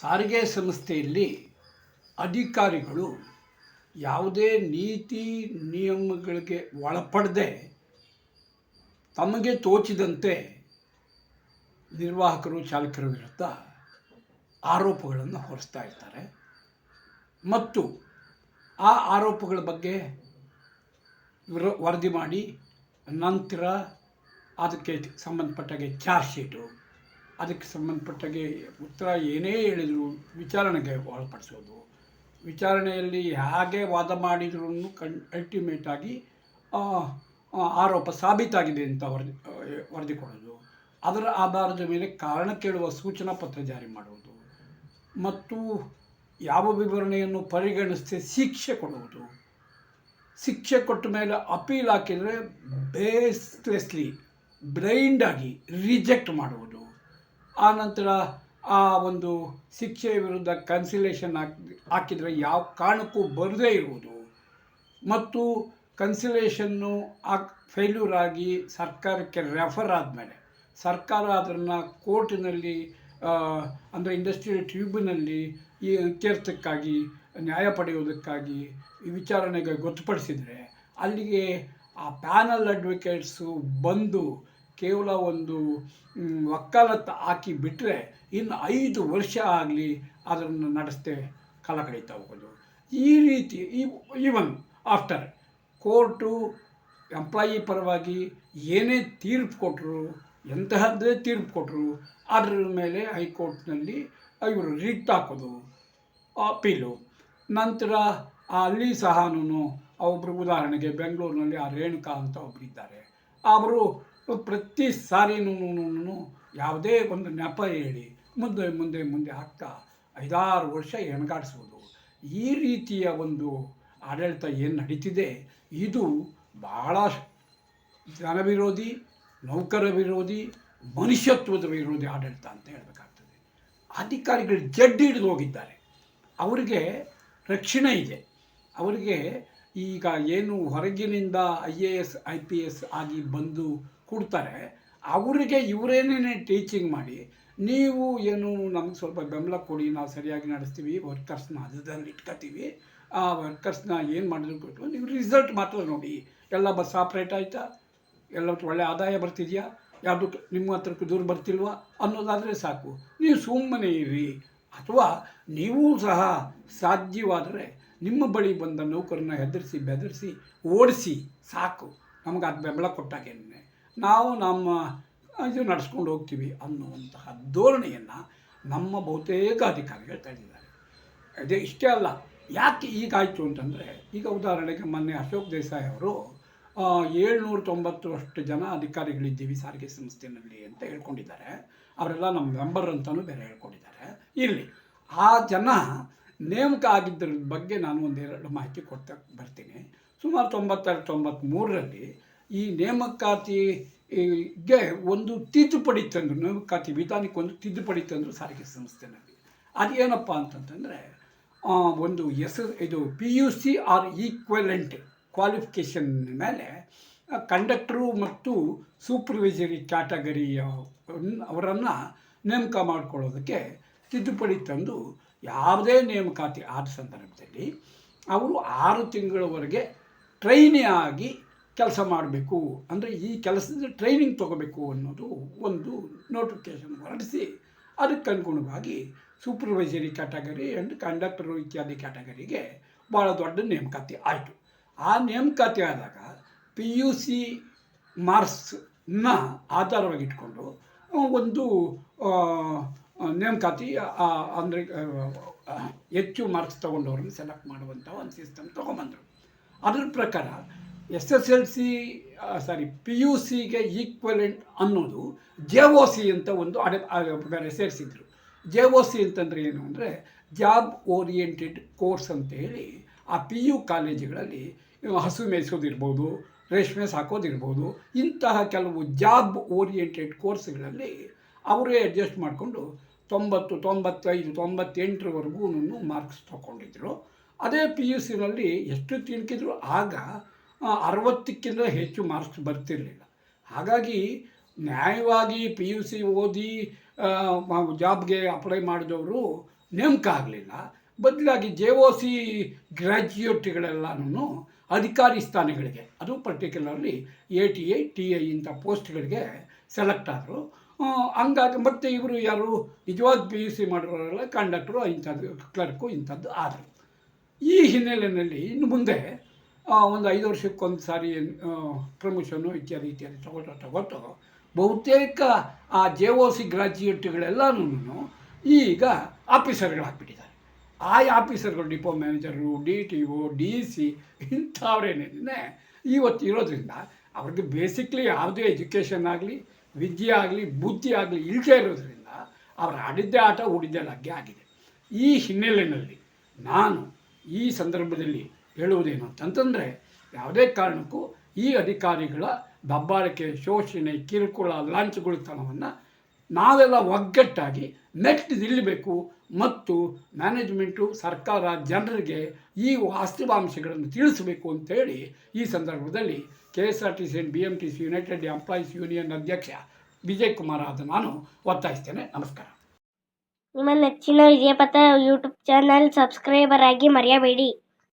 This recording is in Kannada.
ಸಾರಿಗೆ ಸಂಸ್ಥೆಯಲ್ಲಿ ಅಧಿಕಾರಿಗಳು ಯಾವುದೇ ನೀತಿ ನಿಯಮಗಳಿಗೆ ಒಳಪಡದೆ ತಮಗೆ ತೋಚಿದಂತೆ ನಿರ್ವಾಹಕರು, ಚಾಲಕರ ವಿರುದ್ಧ ಆರೋಪಗಳನ್ನು ಹೊರಿಸ್ತಾ ಇರ್ತಾರೆ. ಮತ್ತು ಆ ಆರೋಪಗಳ ಬಗ್ಗೆ ವಿರೋ, ವರದಿ ಮಾಡಿ ನಂತರ ಅದಕ್ಕೆ ಸಂಬಂಧಪಟ್ಟಾಗೆ ಚಾರ್ಜ್ ಶೀಟು ಅದಕ್ಕೆ ಸಂಬಂಧಪಟ್ಟಾಗೆ ಉತ್ತರ ಏನೇ ಹೇಳಿದರೂ ವಿಚಾರಣೆಗೆ ಒಳಪಡಿಸೋದು. ವಿಚಾರಣೆಯಲ್ಲಿ ಹೇಗೆ ವಾದ ಮಾಡಿದ್ರೂ ಕಣ್ ಅಲ್ಟಿಮೇಟಾಗಿ ಆರೋಪ ಸಾಬೀತಾಗಿದೆ ಅಂತ ವರದಿ ವರದಿ ಕೊಡೋದು ಅದರ ಆಧಾರದ ಮೇಲೆ ಕಾರಣ ಕೇಳುವ ಸೂಚನಾ ಪತ್ರ ಜಾರಿ ಮಾಡುವುದು ಮತ್ತು ಯಾವ ವಿವರಣೆಯನ್ನು ಪರಿಗಣಿಸದೆ ಶಿಕ್ಷೆ ಕೊಡುವುದು. ಶಿಕ್ಷೆ ಕೊಟ್ಟ ಮೇಲೆ ಅಪೀಲ್ ಹಾಕಿದರೆ ಬೇಸ್ಲೆಸ್ಲಿ ಬ್ಲೈಂಡಾಗಿ ರಿಜೆಕ್ಟ್ ಮಾಡುವುದು. ಆನಂತರ ಆ ಒಂದು ಶಿಕ್ಷೆಯ ವಿರುದ್ಧ ಕನ್ಸಿಲೇಷನ್ ಹಾಕಿ ಹಾಕಿದರೆ ಯಾವ ಕಾರಣಕ್ಕೂ ಬರದೇ ಇರುವುದು. ಮತ್ತು ಕನ್ಸಿಲೇಷನ್ನು ಆ ಫೇಲ್ಯೂರ್ ಆಗಿ ಸರ್ಕಾರಕ್ಕೆ ರೆಫರ್ ಆದಮೇಲೆ, ಸರ್ಕಾರ ಅದನ್ನು ಕೋರ್ಟಿನಲ್ಲಿ ಅಂದರೆ ಇಂಡಸ್ಟ್ರಿಯಲ್ ಟ್ರಿಬ್ಯುನಲ್ಲಿ ಈ ಇತ್ಯರ್ಥಕ್ಕಾಗಿ, ನ್ಯಾಯ ಪಡೆಯುವುದಕ್ಕಾಗಿ ಈ ವಿಚಾರಣೆಗೆ ಗೊತ್ತುಪಡಿಸಿದರೆ, ಅಲ್ಲಿಗೆ ಆ ಪ್ಯಾನಲ್ ಅಡ್ವೊಕೇಟ್ಸು ಬಂದು ಕೇವಲ ಒಂದು ವಕಾಲತ್ತು ಹಾಕಿ ಬಿಟ್ಟರೆ ಇನ್ನು ಐದು ವರ್ಷ ಆಗಲಿ ಅದನ್ನು ನಡೆಸ್ತೆ ಕಾಲ ಕಳೀತಾ ಹೋಗೋದು. ಈ ರೀತಿ ಈವನ್ ಆಫ್ಟರ್ ಕೋರ್ಟು ಎಂಪ್ಲಾಯಿ ಪರವಾಗಿ ಏನೇ ತೀರ್ಪು ಕೊಟ್ಟರು ಎಂತಹದ್ದೇ ತೀರ್ಪು ಕೊಟ್ಟರು ಅದರ ಮೇಲೆ ಹೈಕೋರ್ಟ್ನಲ್ಲಿ ಇವರು ರಿಟ್ ಹಾಕೋದು ಅಪೀಲು ನಂತರ ಅಲ್ಲಿ ಸಹನೂ ಒಬ್ಬರು ಉದಾಹರಣೆಗೆ ಬೆಂಗಳೂರಿನಲ್ಲಿ ಆ ರೇಣುಕಾ ಅಂತ ಒಬ್ಬರಿದ್ದಾರೆ ಅವರು ಪ್ರತಿ ಸಾರಿನೂ ಯಾವುದೇ ಒಂದು ನೆಪ ಹೇಳಿ ಮುಂದೆ ಮುಂದೆ ಮುಂದೆ ಆಗ್ತಾ ಐದಾರು ವರ್ಷ ಹೆಣಗಾಡಿಸ್ಬೋದು ಈ ರೀತಿಯ ಒಂದು ಆಡಳಿತ ಏನು ನಡೀತಿದೆ? ಇದು ಭಾಳ ಜನವಿರೋಧಿ ನೌಕರ ವಿರೋಧಿ, ಮನುಷ್ಯತ್ವದ ವಿರೋಧಿ ಆಡಳಿತ ಅಂತ ಹೇಳಬೇಕಾಗ್ತದೆ. ಅಧಿಕಾರಿಗಳು ಜಡ್ಡಿ ಹಿಡಿದು ಹೋಗಿದ್ದಾರೆ. ಅವರಿಗೆ ರಕ್ಷಣೆ ಇದೆ. ಅವರಿಗೆ ಈಗ ಏನು ಹೊರಗಿನಿಂದ I A S, I P S ಆಗಿ ಬಂದು ಕೊಡ್ತಾರೆ. ಅವರಿಗೆ ಇವರೇನೇ ಟೀಚಿಂಗ್ ಮಾಡಿ, ನೀವು ಏನು ನಮ್ಗೆ ಸ್ವಲ್ಪ ಬೆಂಬಲ ಕೊಡಿ, ನಾವು ಸರಿಯಾಗಿ ನಡೆಸ್ತೀವಿ ವರ್ಕರ್ಸ್ನ ಅದರಲ್ಲಿ ಇಟ್ಕೋತೀವಿ. ಆ ವರ್ಕರ್ಸ್ನ ಏನು ಮಾಡಿದ್ರು ಕೊಟ್ಟು ನೀವು ರಿಸಲ್ಟ್ ಮಾತ್ರ ನೋಡಿ. ಎಲ್ಲ ಬಸ್ ಆಪ್ರೇಟ್ ಆಯಿತಾ? ಎಲ್ಲ ಒಳ್ಳೆ ಆದಾಯ ಬರ್ತಿದೆಯಾ? ಯಾವುದು ನಿಮ್ಮ ಹತ್ರಕ್ಕೆ ದೂರ ಬರ್ತಿಲ್ವಾ? ಅನ್ನೋದಾದರೆ ಸಾಕು. ನೀವು ಸುಮ್ಮನೆ ಇರಿ. ಅಥವಾ ನೀವು ಸಹ ಸಾಧ್ಯವಾದರೆ ನಿಮ್ಮ ಬಳಿ ಬಂದ ನೌಕರನ್ನ ಹೆದರಿಸಿ, ಬೆದರಿಸಿ, ಓಡಿಸಿ. ಸಾಕು. ನಮಗೆ ಅದು ಬೆಂಬಲ ಕೊಟ್ಟಾಗೇನೆ. ನಾವು ನಮ್ಮ ಇದು ನಡೆಸ್ಕೊಂಡು ಹೋಗ್ತೀವಿ ಅನ್ನುವಂತಹ ಧೋರಣೆಯನ್ನು ನಮ್ಮ ಬಹುತೇಕ ಅಧಿಕಾರಿಗಳು ಇದ್ದಾರೆ. ಅದೇ ಇಷ್ಟೇ ಅಲ್ಲ, ಯಾಕೆ ಈಗಾಯಿತು ಅಂತಂದರೆ, ಈಗ ಉದಾಹರಣೆಗೆ ಮೊನ್ನೆ ಅಶೋಕ್ ದೇಸಾಯಿ ಅವರು ಏಳ್ನೂರ ತೊಂಬತ್ತರಷ್ಟು ಜನ ಅಧಿಕಾರಿಗಳಿದ್ದೀವಿ ಸಾರಿಗೆ ಸಂಸ್ಥೆಯಲ್ಲಿ ಅಂತ ಹೇಳ್ಕೊಂಡಿದ್ದಾರೆ. ಅವರೆಲ್ಲ ನಮ್ಮ ಮೆಂಬರ್ ಅಂತಲೂ ಬೇರೆ ಹೇಳ್ಕೊಂಡಿದ್ದಾರೆ. ಇರಲಿ, ಆ ಜನ ನೇಮಕ ಆಗಿದ್ದರ ಬಗ್ಗೆ ನಾನು ಒಂದೆರಡು ಮಾಹಿತಿ ಕೊಡ್ತಾ ಬರ್ತೀನಿ. ಸುಮಾರು ತೊಂಬತ್ತೆರಡು ತೊಂಬತ್ತ್ಮೂರರಲ್ಲಿ ಈ ನೇಮಕಾತಿಗೆ ಒಂದು ತಿದ್ದುಪಡಿ ತಂದರು, ನೇಮಕಾತಿ ವಿಧಾನಕ್ಕೆ ಒಂದು ತಿದ್ದುಪಡಿ ತಂದರು ಸಾರಿಗೆ ಸಂಸ್ಥೆನಲ್ಲಿ. ಅದೇನಪ್ಪ ಅಂತಂತಂದರೆ ಒಂದು ಎಸ್, ಇದು P U C or equivalent qualification ಮೇಲೆ ಕಂಡಕ್ಟ್ರು ಮತ್ತು ಸೂಪರ್ವೈಸರಿ ಕ್ಯಾಟಗರಿ ಅವರನ್ನು ನೇಮಕ ಮಾಡ್ಕೊಳ್ಳೋದಕ್ಕೆ ತಿದ್ದುಪಡಿ ತಂದು ಯಾವುದೇ ನೇಮಕಾತಿ ಆದ ಸಂದರ್ಭದಲ್ಲಿ, ಅವರು ಆರು ತಿಂಗಳವರೆಗೆ ಟ್ರೈನಿ ಆಗಿ ಕೆಲಸ ಮಾಡಬೇಕು. ಅಂದರೆ ಈ ಕೆಲಸದ ಟ್ರೈನಿಂಗ್ ತಗೋಬೇಕು ಅನ್ನೋದು ಒಂದು ನೋಟಿಫಿಕೇಶನ್ ಹೊರಡಿಸಿ ಅದಕ್ಕೆ ಅನುಗುಣವಾಗಿ ಸೂಪರ್ವೈಸರಿ ಕ್ಯಾಟಗರಿ ಆ್ಯಂಡ್ ಕಂಡಕ್ಟರು ಇತ್ಯಾದಿ ಕ್ಯಾಟಗರಿಗೆ ಭಾಳ ದೊಡ್ಡ ನೇಮಕಾತಿ ಆಯಿತು. ಆ ನೇಮಕಾತಿ ಆದಾಗ ಪಿ ಯು ಸಿ ಮಾರ್ಕ್ಸ್ನ ಆಧಾರವಾಗಿ ಇಟ್ಕೊಂಡು ಒಂದು ನೇಮಕಾತಿ ಅಂದರೆ ಹೆಚ್ಚು ಮಾರ್ಕ್ಸ್ ತೊಗೊಂಡವ್ರನ್ನ ಸೆಲೆಕ್ಟ್ ಮಾಡುವಂಥ ಒಂದು ಸಿಸ್ಟಮ್ ತೊಗೊಂಬಂದರು ಅದ್ರ ಪ್ರಕಾರ S S L C sorry P U ಸಿಗೆ ಈಕ್ವಲೆಂಟ್ ಅನ್ನೋದು ಜೆ ಓ ಸಿ ಅಂತ ಒಂದು ಅಡೆ ಬೇರೆ ಸೇರಿಸಿದ್ರು ಜೆ ಓ ಸಿ ಅಂತಂದರೆ ಏನು ಅಂದರೆ ಜಾಬ್ ಓರಿಯೆಂಟೆಡ್ ಕೋರ್ಸ್ ಅಂತ ಹೇಳಿ ಆ ಪಿ ಯು ಕಾಲೇಜುಗಳಲ್ಲಿ ಹಸು ಮೇಯಿಸೋದಿರ್ಬೋದು, ರೇಷ್ಮೆ ಸಾಕೋದಿರ್ಬೋದು, ಇಂತಹ ಕೆಲವು ಜಾಬ್ ಓರಿಯೆಂಟೆಡ್ ಕೋರ್ಸ್ಗಳಲ್ಲಿ ಅವರೇ ಅಡ್ಜಸ್ಟ್ ಮಾಡಿಕೊಂಡು ತೊಂಬತ್ತು, ತೊಂಬತ್ತೈದು, ತೊಂಬತ್ತೆಂಟರವರೆಗೂ ಮಾರ್ಕ್ಸ್ ತೊಗೊಂಡಿದ್ರು. ಅದೇ ಪಿ ಯು ಸಿನಲ್ಲಿ ಎಷ್ಟು ತಿಳ್ಕಿದ್ರು ಆಗ ಅರವತ್ತಕ್ಕಿಂತ ಹೆಚ್ಚು ಮಾರ್ಕ್ಸ್ ಬರ್ತಿರಲಿಲ್ಲ. ಹಾಗಾಗಿ ನ್ಯಾಯವಾಗಿ ಪಿ ಯು ಸಿ ಓದಿ ಜಾಬ್ಗೆ ಅಪ್ಲೈ ಮಾಡಿದವರು ನೇಮಕ ಆಗಲಿಲ್ಲ ಬದಲಾಗಿ ಜೆ ಓ ಸಿ ಗ್ರ್ಯಾಜುಯೇಟ್ಗಳೆಲ್ಲನೂ ಅಧಿಕಾರಿ ಸ್ಥಾನಗಳಿಗೆ, ಅದು particularly A T I T I ಇಂಥ ಪೋಸ್ಟ್ಗಳಿಗೆ ಸೆಲೆಕ್ಟ್ ಆದರು. ಹಂಗಾಗಿ ಮತ್ತು ಇವರು ಯಾರು ನಿಜವಾದ ಪಿ ಯು ಸಿ ಮಾಡಿರೋರೆಲ್ಲ ಕಂಡಕ್ಟ್ರು ಇಂಥದ್ದು ಕ್ಲರ್ಕು ಇಂಥದ್ದು ಆದರು. ಈ ಹಿನ್ನೆಲೆಯಲ್ಲಿ ಇನ್ನು ಮುಂದೆ ಒಂದು ಐದು ವರ್ಷಕ್ಕೊಂದು ಸಾರಿ ಪ್ರಮೋಷನು ಇತ್ಯಾದಿ ಇತ್ಯಾದಿ ತಗೋತಾ ತಗೋತಾ ಬಹುತೇಕ ಆ ಜೆ ಒ ಸಿ ಗ್ರಾಜ್ಯುಯೇಟ್ಗಳೆಲ್ಲನೂ ಈಗ ಆಫೀಸರ್ಗಳಾಗ್ಬಿಟ್ಟಿದ್ದಾರೆ ಆ ಆಫೀಸರ್ಗಳು depot manager D T O D C ಇಂಥವ್ರೇನೇನೆ ಇವತ್ತು ಇರೋದ್ರಿಂದ ಅವ್ರಿಗೆ ಬೇಸಿಕ್ಲಿ ಯಾವುದೇ ಎಜುಕೇಷನ್ ಆಗಲಿ, ವಿದ್ಯೆ ಆಗಲಿ, ಬುದ್ಧಿ ಆಗಲಿ ಇಲ್ಲದೆ ಇರೋದ್ರಿಂದ ಅವ್ರು ಆಡಿದ್ದೇ ಆಟ ಹೂಡಿದ್ದೇ ಲಗ್ಗೆ ಆಗಿದೆ. ಈ ಹಿನ್ನೆಲೆಯಲ್ಲಿ ನಾನು ಈ ಸಂದರ್ಭದಲ್ಲಿ ಹೇಳುವುದೇನು ಅಂತಂತಂದರೆ ಯಾವುದೇ ಕಾರಣಕ್ಕೂ ಈ ಅಧಿಕಾರಿಗಳ ದಬ್ಬಾಳಿಕೆ, ಶೋಷಣೆ, ಕಿರುಕುಳ, ಲಾಂಛಗೊಳಿತನವನ್ನು ನಾವೆಲ್ಲ ಒಗ್ಗಟ್ಟಾಗಿ ನೆಟ್ ನಿಲ್ಲಬೇಕು ಮತ್ತು ಮ್ಯಾನೇಜ್ಮೆಂಟು ಸರ್ಕಾರ, ಜನರಿಗೆ ಈ ವಾಸ್ತವಾಂಶಗಳನ್ನು ತಿಳಿಸಬೇಕು ಅಂತೇಳಿ ಈ ಸಂದರ್ಭದಲ್ಲಿ K S R T C B M T C united employees union ಅಧ್ಯಕ್ಷ ವಿಜಯ್ ಕುಮಾರ್ ಆದ ನಾನು ಒತ್ತಾಯಿಸ್ತೇನೆ. ನಮಸ್ಕಾರ. ನಿಮ್ಮ ನೆಚ್ಚಿನ ವಿಜಯಪಥ ಯೂಟ್ಯೂಬ್ ಚಾನಲ್ ಸಬ್ಸ್ಕ್ರೈಬರ್ ಆಗಿ ಮರೆಯಬೇಡಿ.